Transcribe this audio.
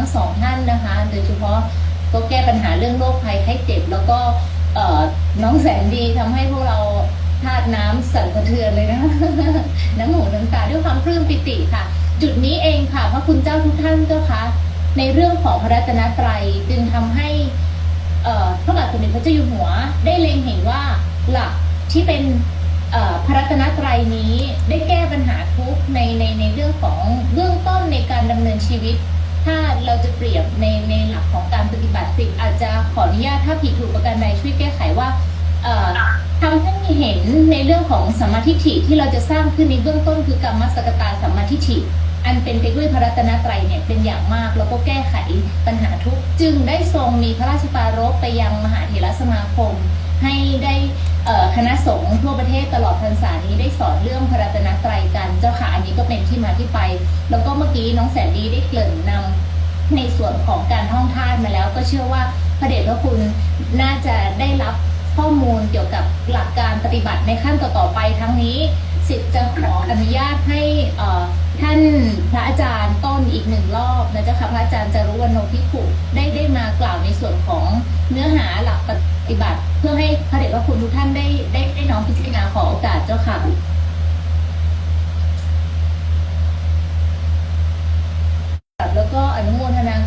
ทั้งสองท่านนะคะ โดยเฉพาะก็แก้ปัญหาเรื่องโรคภัยไข้เจ็บ แล้วก็เน้องแสนดีทำให้พวกเราธาตุน้ำสั่นสะเทือนเลยนะน้ำหูน้ำตาด้วยความปลื้มปิติค่ะ จุดนี้เองค่ะพระคุณเจ้าทุกท่านเจ้าคะในเรื่องของพระรัตนตรัยจึงทำให้เพระบาทสมเด็จพระเจ้าอยู่หัว ได้เล็งเห็นว่าหลักที่เป็นพระรัตนตรัยนี้ได้แก้ปัญหาทุกในในในเรื่องของเบื้องต้นในการดำเนินชีวิต ถ้าเราจะเปรียบในในหลักของการปฏิบัติสิอาจจะขออนุญาตถ้าผิดถูกประการใดช่วยแก้ไขว่าทำให้เห็นในเรื่องของสัมมาทิฏฐิที่เราจะสร้างขึ้นในเบื้องต้นคือกรรมสกตาสัมมาทิฏฐิอันเป็นไปด้วยพระรัตนตรัยเนี่ยเป็นอย่างมากแล้วก็แก้ไขปัญหาทุกจึงได้ทรงมีพระราชปรารภไปยังมหาเถรสมาคม ให้ได้ คณะสงฆ์ทั่วประเทศตลอดพรรษานี้ได้สอนเรื่องพระรัตนตรัยกันเจ้าค่ะ อันนี้ก็เป็นที่มาที่ไป แล้วก็เมื่อกี้น้องแสนดีได้เกริ่นนำในส่วนของการท่องทานมาแล้ว ก็เชื่อว่าพระเดชพระคุณน่าจะได้รับข้อมูลเกี่ยวกับหลักการปฏิบัติในขั้นต่อๆไปทั้งนี้สิทธิ์จะขออนุญาตให้ท่านพระอาจารย์ต้นอีกหนึ่งรอบ นะเจ้าค่ะพระอาจารย์จะรู้วันโนพิขุได้ได้มากล่าวในส่วนของเนื้อหาหลักปฏิบัติ เพื่อให้พระเดชพระคุณทุกท่านได้ได้ได้น้องพิจารณาขอโอกาสเจ้าค่ะแล้วก็อนุโมทนากับ